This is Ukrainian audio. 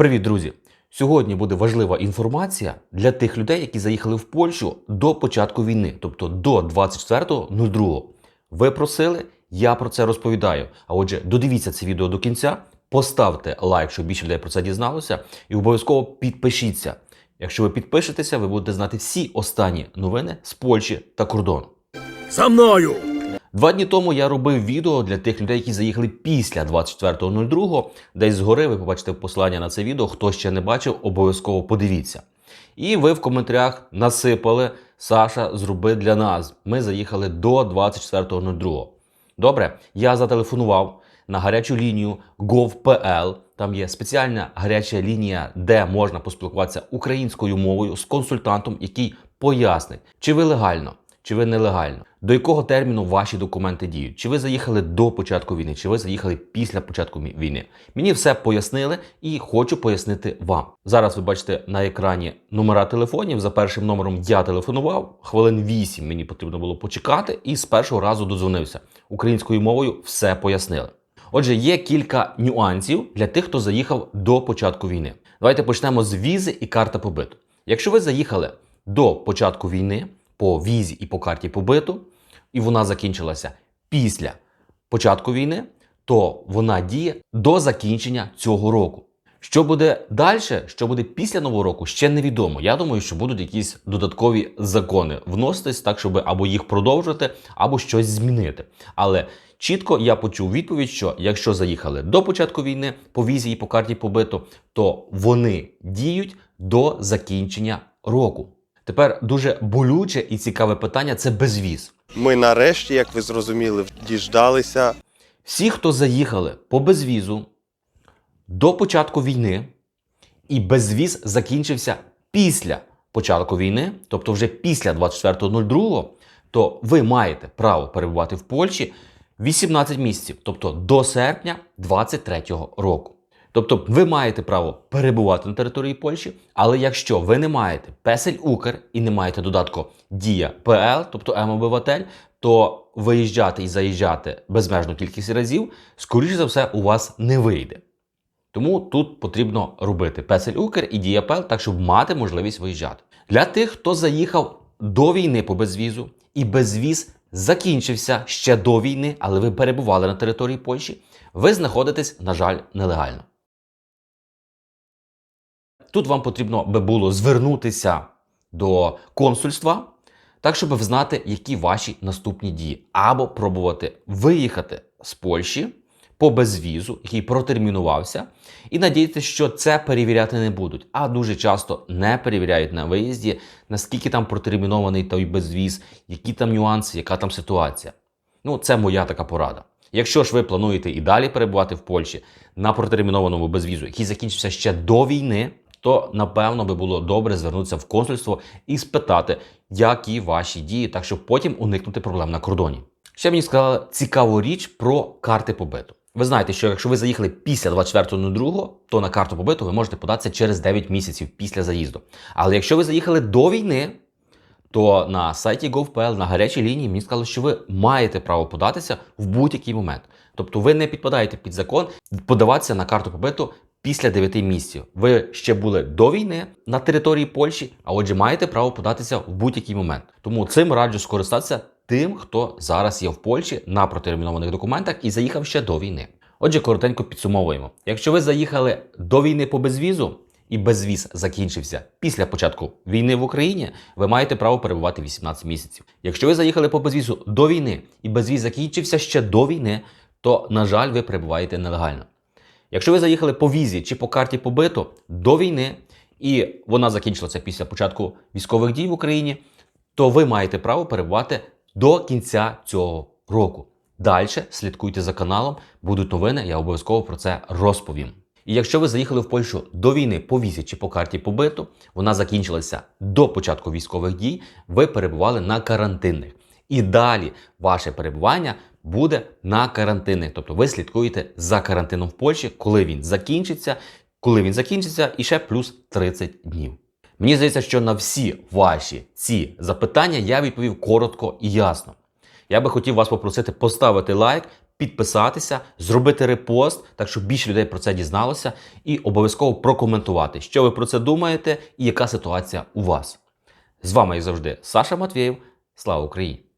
Привіт, друзі! Сьогодні буде важлива інформація для тих людей, які заїхали в Польщу до початку війни, тобто до 24.02. Ви просили, я про це розповідаю. А отже, додивіться це відео до кінця, поставте лайк, щоб більше людей про це дізналося, і обов'язково підпишіться. Якщо ви підпишетеся, ви будете знати всі останні новини з Польщі та кордону. За мною! Два дні тому я робив відео для тих людей, які заїхали після 24.02. Десь згори ви побачите посилання на це відео. Хто ще не бачив, обов'язково подивіться. І ви в коментарях насипали Саша, зроби для нас. Ми заїхали до 24.02. Добре, я зателефонував на гарячу лінію gov.pl. Там є спеціальна гаряча лінія, де можна поспілкуватися українською мовою з консультантом, який пояснить, чи ви легально, чи ви нелегально, до якого терміну ваші документи діють, чи ви заїхали до початку війни, чи ви заїхали після початку війни. Мені все пояснили і хочу пояснити вам. Зараз ви бачите на екрані номера телефонів. За першим номером я телефонував. Хвилин 8 мені потрібно було почекати, і з першого разу додзвонився. Українською мовою все пояснили. Отже, є кілька нюансів для тих, хто заїхав до початку війни. Давайте почнемо з візи і карти побиту. Якщо ви заїхали до початку війни по візі і по карті побиту, і вона закінчилася після початку війни, то вона діє до закінчення цього року. Що буде далі, що буде після нового року, ще невідомо. Я думаю, що будуть якісь додаткові закони вноситись так, щоб або їх продовжити, або щось змінити. Але чітко я почув відповідь, що якщо заїхали до початку війни по візі і по карті побиту, то вони діють до закінчення року. Тепер дуже болюче і цікаве питання це безвіз. Ми нарешті, як ви зрозуміли, діждалися. Всі, хто заїхали по безвізу до початку війни, і безвіз закінчився після початку війни, тобто вже після 24.02, то ви маєте право перебувати в Польщі 18 місяців, тобто до серпня 2023 року. Тобто ви маєте право перебувати на території Польщі, але якщо ви не маєте Песель Укр і не маєте додатку Дія ПЛ, тобто М-обиватель, то виїжджати і заїжджати безмежну кількість разів, скоріше за все, у вас не вийде. Тому тут потрібно робити Песель Укр і Дія ПЛ, так щоб мати можливість виїжджати. Для тих, хто заїхав до війни по безвізу, і безвіз закінчився ще до війни, але ви перебували на території Польщі, ви знаходитесь, на жаль, нелегально. Тут вам потрібно би було звернутися до консульства, так щоб знати, які ваші наступні дії, або пробувати виїхати з Польщі по безвізу, який протермінувався, і надіятися, що це перевіряти не будуть. А дуже часто не перевіряють на виїзді, наскільки там протермінований той безвіз, які там нюанси, яка там ситуація. Ну, це моя така порада. Якщо ж ви плануєте і далі перебувати в Польщі на протермінованому безвізу, який закінчився ще до війни, то напевно би було добре звернутися в консульство і спитати, які ваші дії, так щоб потім уникнути проблем на кордоні. Ще мені сказали цікаву річ про карти побиту. Ви знаєте, що якщо ви заїхали після 24.02, то на карту побиту ви можете податися через 9 місяців після заїзду. Але якщо ви заїхали до війни, то на сайті GovPL, на гарячій лінії мені сказали, що ви маєте право податися в будь-який момент. Тобто ви не підпадаєте під закон подаватися на карту побиту після 9 місяців. Ви ще були до війни на території Польщі, а отже, маєте право податися в будь-який момент. Тому цим раджу скористатися тим, хто зараз є в Польщі на протермінованих документах і заїхав ще до війни. Отже, коротенько підсумовуємо: якщо ви заїхали до війни по безвізу, і безвіз закінчився після початку війни в Україні, ви маєте право перебувати 18 місяців. Якщо ви заїхали по безвізу до війни і безвіз закінчився ще до війни, то, на жаль, ви перебуваєте нелегально. Якщо ви заїхали по візі чи по карті побиту до війни, і вона закінчилася після початку військових дій в Україні, то ви маєте право перебувати до кінця цього року. Далі слідкуйте за каналом, будуть новини, я обов'язково про це розповім. І якщо ви заїхали в Польщу до війни по візі чи по карті побиту, вона закінчилася до початку військових дій, ви перебували на карантинних. І далі ваше перебування буде на карантинних. Тобто ви слідкуєте за карантином в Польщі, коли він закінчиться, коли він закінчиться, і ще плюс 30 днів. Мені здається, що на всі ваші ці запитання я відповів коротко і ясно. Я би хотів вас попросити поставити лайк, підписатися, зробити репост, так щоб більше людей про це дізналося, і обов'язково прокоментувати, що ви про це думаєте і яка ситуація у вас. З вами, як завжди, Саша Матвєєв. Слава Україні!